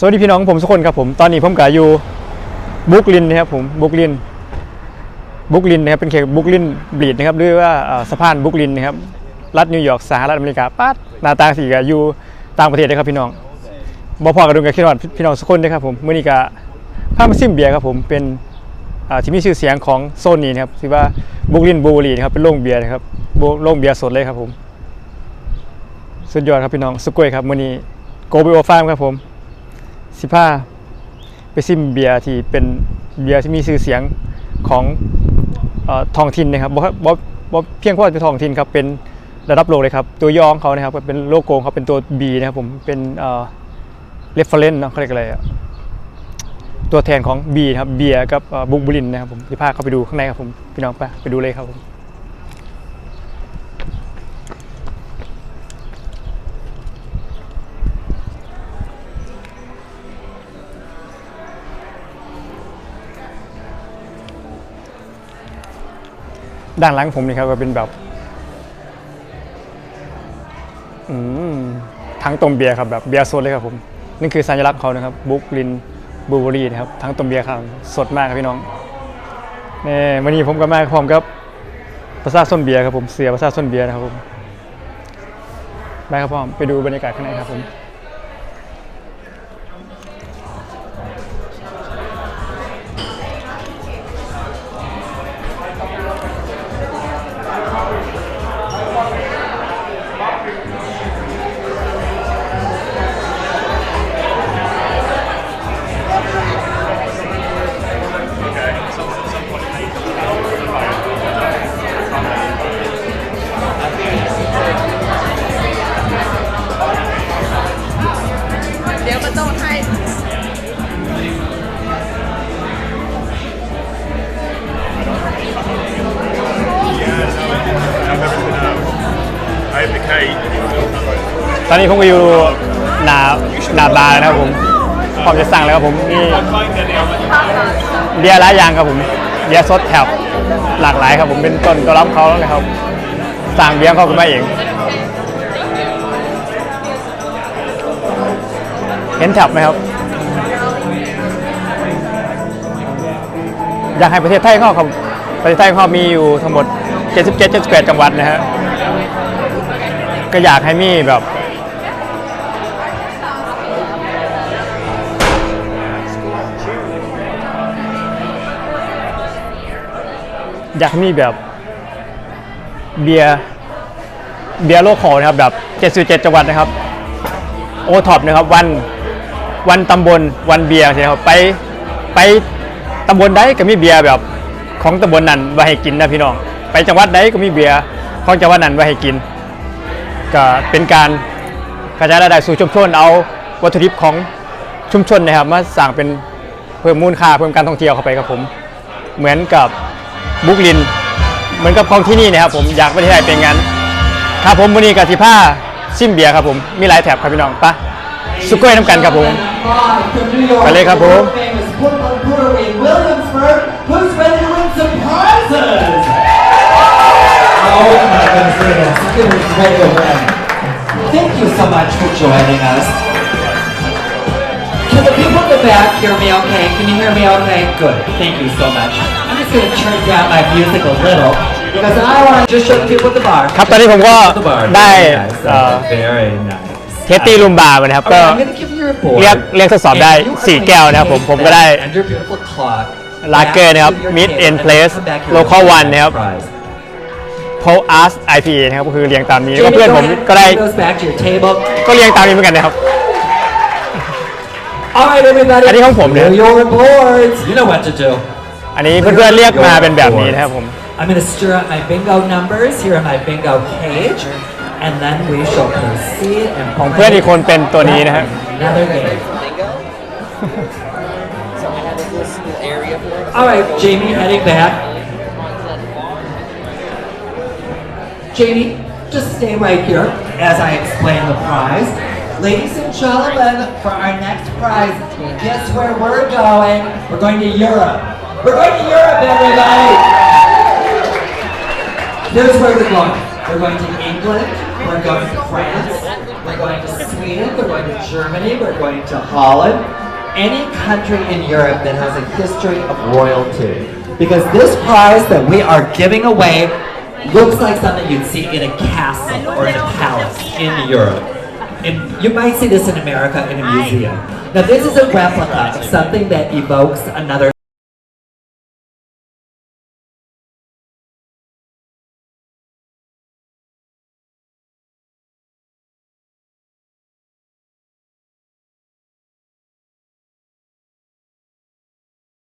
สวัสดีพี่น้องผมทุกคนครับผมตอนนี้ผมกับอยู่บุกลินนะครับผมบุกลินบุกลินนะครับเป็นเขตบุกลินบลีดนะครับหรือว่าสะพานบุกลินนะครับรัฐนิวยอร์กสหรัฐอเมริกาปัดหน้าตาสีกับอยู่ต่างประเทศนะครับพี่น้องบ่พอกับดุงกับคิดว่าพี่น้องทุกคนนะครับผมมื่อนี้ก็พามซิมเบียครับผมเป็นที่มีชื่อเสียงของโซนนี้นะครับที่ว่าบุกลินบูรีนะครับเป็นโรงเบียร์นะครับโรงเบียร์สดเลยครับผมสุดยอดครับพี่น้องสุกยครับมื่อนี้โกบิโอฟาร์มครับผม สิบห้าไปซิมเบียร์ที่เป็นเบียร์ที่มีชื่อเสียงของอท้องถิ่นนะครับบ่บ่บ่เพียงเพราะเป็นท้องถิ่นครับเป็นระดับโลกเลยครับ ตัวย่อของเขานะครับเป็นโลโก้เขาเป็นตัว B นะครับผมเป็นเอ่อ reference เนาะเขาเรียกอะไรอะตัวแทนของ B นะครับเบียร์กับบุกบุลินนะครับผมที่พาเข้าไปดูข้างในครับผมพี่น้องไปไปดูเลยครับผม ด้านหลังผมนี่ครับก็เป็นแบบทั้งต้มเบียร์ครับแบบเบียร์สดเลยครับผมนี่คือสัญลักษณ์เขานะครับบุ๊กลินบูเบอรี่นะครับทั้งต้มเบียร์ครับสดมากครับพี่น้องนี่วันนี้ผมก็มาพร้อมกับภาษาส้นเบียร์ครับผมเสือภาษาส้นเบียร์นะครับผมไปครับพ่อไปดูบรรยากาศข้างในครับผม ตอนนี้ผมก็อยู่หนาหนาบาร์นะครับผมพร้อมจะสั่งแล้วครับผมนี่เบียร์หลายอย่างครับผมเบียร์สดแถบหลากหลายครับผมเป็นต้นก็รับเขาแล้วนะครับ สั่งเบียร์เขาขึ้นมาเอง เห็นแถบไหมครับ อยากให้ประเทศไทยเขาครับประเทศไทยเขามีอยู่ทั้งหมด 77 78 จังหวัดนะฮะก็อยากให้มีแบบ อยากมีแบบเบียร์เบียร์โลคอลนะครับแบบ77จังหวัดนะครับโอท็อปนะครับวันวันตำบลวันเบียร์ใช่ไหมครับไปไปตำบลใดก็มีเบียร์แบบของตำบลนั้นไว้ให้กินนะพี่น้อง ไปจังหวัดใดก็มีเบียร์ของจังหวัดนั้นไว้ให้กิน ก็เป็นการกระจายรายได้สู่ชุมชนเอาวัตถุดิบของชุมชนนะครับมาสั่งเป็นเพิ่มมูลค่าเพิ่มการท่องเที่ยวเข้าไปครับผม เหมือนกับ บุกลิน เหมือนกับของที่นี่นะครับผมอยากไประเทศไทยเป็นงั้น ครับผมวันนี้กับทิผ้าซิมเบียครับผมมีหลายแถบครับพี่น้องปะสุกเก้น้ำกันครับผมไปเลยครับผม Thank you so much for joining us. Can the people in the back hear me okay? Can you hear me okay? Good. Thank you so much. I'm just going to turn down my music a little because I want to just show the people at the bar. ครับตอนนี้ผมก็ The bar. ได้ Very nice. เอ่อ Very nice. เทสตี้รูมบาร์มานะครับ ก็ Okay, I'm gonna give you your board. เรียกเรียกทดสอบได้ And you are สี่ going แก้ว to นะครับผม take ผมก็ได้ that and your beautiful clock ลาเกอร์นะครับ back to your Mid table in and Place come back here Local with One นะครับ prize. p o Art IPA นะครับก็คือเรียงตามนี้ Jamie, ก็เพื่อนผม go ahead, ก็ได้ bring those back to your table. ก็เรียงตามนี้เหมือนกันนะครับ All right, everybody. อันนี้ของผมเนี่ย Here are your boards. You know what to do. อันนี้เพื่อนๆเรียกมาเป็นแบบนี้นะครับผม I'm going to stir up my bingo numbers here in my bingo cage, and then we shall proceed and ของเพื่อนอีกคนเป็นตัวนี้นะฮะ Another game. so I had this area for it. All right, Jamie, heading back. Jamie, just stay right here as I explain the prize. Ladies and gentlemen, for our next prize, guess where we're going? We're going to Europe. We're going to Europe, everybody! Here's where we're going. We're going to England. We're going to France. we're going to Sweden, we're going to Germany, we're going to Holland, any country in Europe that has a history of royalty. Because this prize that we are giving away looks like something you'd see in a castle or in a palace in Europe. And you might see this in America in a museum. Now this is a replica of something that evokes another